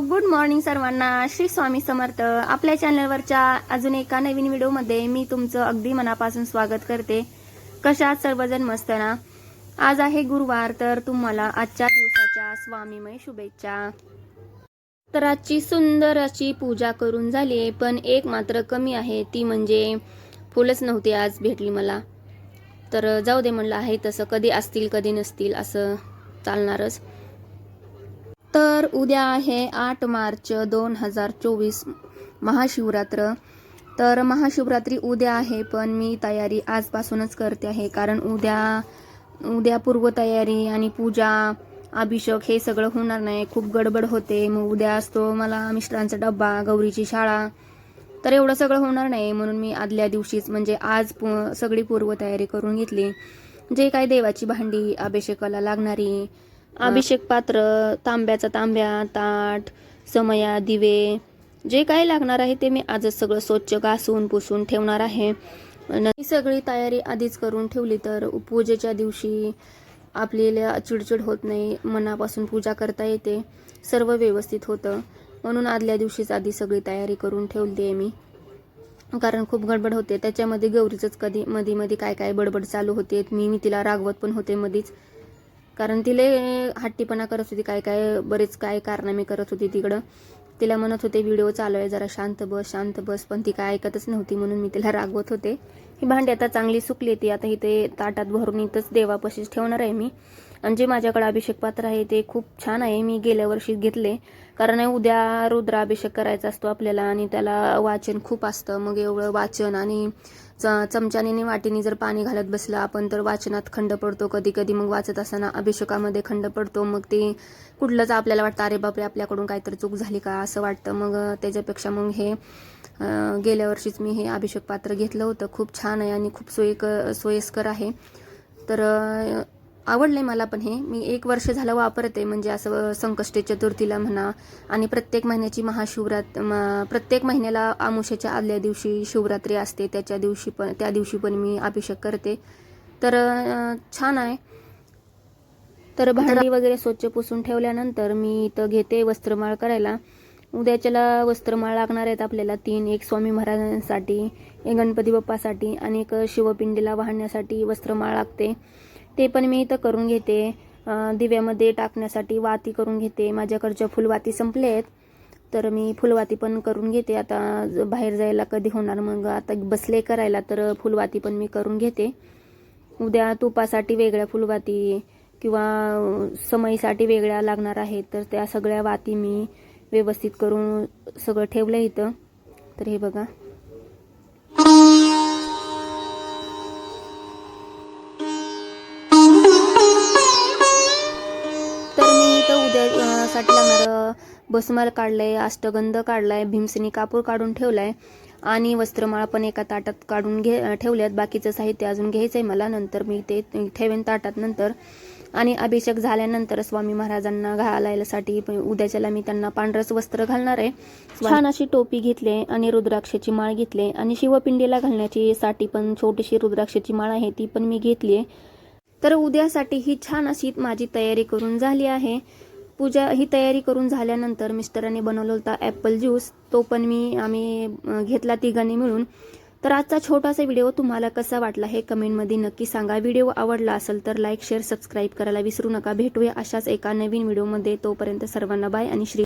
Good morning सर्वांना. श्री स्वामी समर्थ. आपल्या चॅनलवरच्या अजून एका नवीन व्हिडिओमध्ये मी तुमचं अगदी मनापासून स्वागत करते. कशात सर्वजण मस्त ना? आज आहे गुरुवार तर तुम्हाला आजच्या दिवसाच्या स्वामीमय शुभेच्छा. तर आजची सुंदर अशी पूजा करून झाली आहे पण एक मात्र कमी आहे ती म्हणजे फुलंच नव्हती आज भेटली मला. तर जाऊ दे म्हणलं आहे तसं. कधी असतील कधी नसतील असं चालणारच. तर उद्या आहे आठ मार्च दोन हजार चोवीस महाशिवरात्र. तर महाशिवरात्री उद्या आहे पण मी तयारी आजपासूनच करते आहे कारण उद्या उद्या पूर्वतयारी आणि पूजा अभिषेक हे सगळं होणार नाही. खूप गडबड होते. मग उद्या असतो मला मिस्टरांचा डब्बा गौरीची शाळा. तर एवढं सगळं होणार नाही म्हणून मी आदल्या दिवशीच म्हणजे आज पु- सगळी पूर्वतयारी करून घेतली. जे काही देवाची भांडी अभिषेकाला लागणारी अभिषेक पात्र तांब्याचा तांब्या ताट समया दिवे जे काही लागणार आहे ते मी आजच सगळं स्वच्छ घासून पुसून ठेवणार आहे. ही सगळी तयारी आधीच करून ठेवली तर पूजेच्या दिवशी आपल्याला चिडचिड होत नाही मनापासून पूजा करता येते सर्व व्यवस्थित होतं. म्हणून आदल्या दिवशीच आधी सगळी तयारी करून ठेवली आहे मी. कारण खूप गडबड होते. त्याच्यामध्ये गौरीचंच कधी मध्ये मध्ये काय काय बडबड चालू होते मी मी तिला रागवत पण होते मध्येच कारण तिले हट्टीपणा करत होती काय काय बरेच काय कारनामे करत होती तिकडं. तिला म्हणत होते व्हिडिओ चालू आहे जरा शांत बस शांत बस. पण ती काय ऐकतच नव्हती म्हणून मी तिला रागवत होते. ही भांडी आता चांगली सुकली ती आता इथे ताटात भरून इथंच देवापाशीच ठेवणार आहे मी. आणि जे माझ्याकडे अभिषेक पात्र आहे ते खूप छान आहे मी गेल्या वर्षी घेतले. कारण उद्या रुद्राभिषेक करायचा असतो आपल्याला आणि त्याला वाचन खूप असतं. मग एवढं वाचन आणि च- चमच्याने वाटीने जर पाणी घालत बसलं आपण तर वाचनात खंड पडतो. कधी कधी मग वाचत असताना अभिषेकामध्ये खंड पडतो. मग ते कुठलंच आपल्याला वाटतं अरे बापरे आपल्याकडून काहीतरी चूक झाली का? असं वाटतं. मग त्याच्यापेक्षा मग हे गेल्या वर्षीच मी हे अभिषेक पात्र घेतलं होतं. खूप छान आहे आणि खूप सोयीक सोयीस्कर आहे. तर अं, आवडलंय मला पण हे. मी एक वर्ष झालं वापरते म्हणजे असं संकष्टी चतुर्थीला म्हणा आणि प्रत्येक महिन्याची महाशिवरात प्रत्येक महिन्याला आमुष्याच्या आदल्या दिवशी शिवरात्री असते. त्याच्या दिवशी पण त्या दिवशी पण मी अभिषेक करते. तर छान आहे. तर भांडी वगैरे स्वच्छ पुसून ठेवल्यानंतर मी इथं घेते वस्त्रमाळ करायला. उद्याच्याला वस्त्रमाळ लागणार आहेत आपल्याला तीन एक स्वामी महाराजांसाठी एक गणपती बाप्पासाठी आणि एक शिवपिंडीला वाहण्यासाठी वस्त्रमाळ लागते. ते पण मी इथं करून घेते. दिव्यामध्ये टाकण्यासाठी वाती करून घेते. माझ्याकडच्या फुलवाती संपले आहेत तर मी फुलवाती पण करून घेते. आता बाहेर जायला कधी होणार मग? आता बसले करायला तर फुलवाती पण मी करून घेते. उद्या तुपासाठी वेगळ्या फुलवाती किंवा समईसाठी वेगळ्या लागणार आहेत. तर त्या सगळ्या वाती मी व्यवस्थित करून सगळं ठेवलं इथं. तर हे बघा. अं, लागणारं बसमाल काढलंय अष्टगंध काढलाय भीमसेनी कापूर काढून ठेवलाय आणि वस्त्रमाळा पण एका ताटात काढून घे ठेवल्यात. बाकीचं साहित्य अजून घ्यायचंय मला. नंतर मी ते ठेवेन ताटात नंतर. आणि अभिषेक झाल्यानंतर स्वामी महाराजांना घालायलासाठी उद्याच्याला मी त्यांना पांढरच वस्त्र घालणार आहे. छान अशी टोपी घेतली आणि रुद्राक्षाची माळ घेतली. आणि शिवपिंडीला घालण्याची साठी पण छोटीशी रुद्राक्षाची माळ आहे ती पण मी घेतली आहे. तर उद्यासाठी ही छान अशी माझी तयारी करून झाली आहे. पूजा ही तयारी करून झाल्यानंतर मिस्टरांनी बनवला होता ॲपल ज्यूस तो पण मी आम्ही घेतला तिघांनी मिळून. तर आजचा छोटासा व्हिडिओ तुम्हाला कसा वाटला हे कमेंटमध्ये नक्की सांगा. व्हिडिओ आवडला असेल तर लाईक शेअर सबस्क्राईब करायला विसरू नका. भेटूया अशाच एका नवीन व्हिडिओमध्ये तोपर्यंत सर्वांना बाय आणि श्री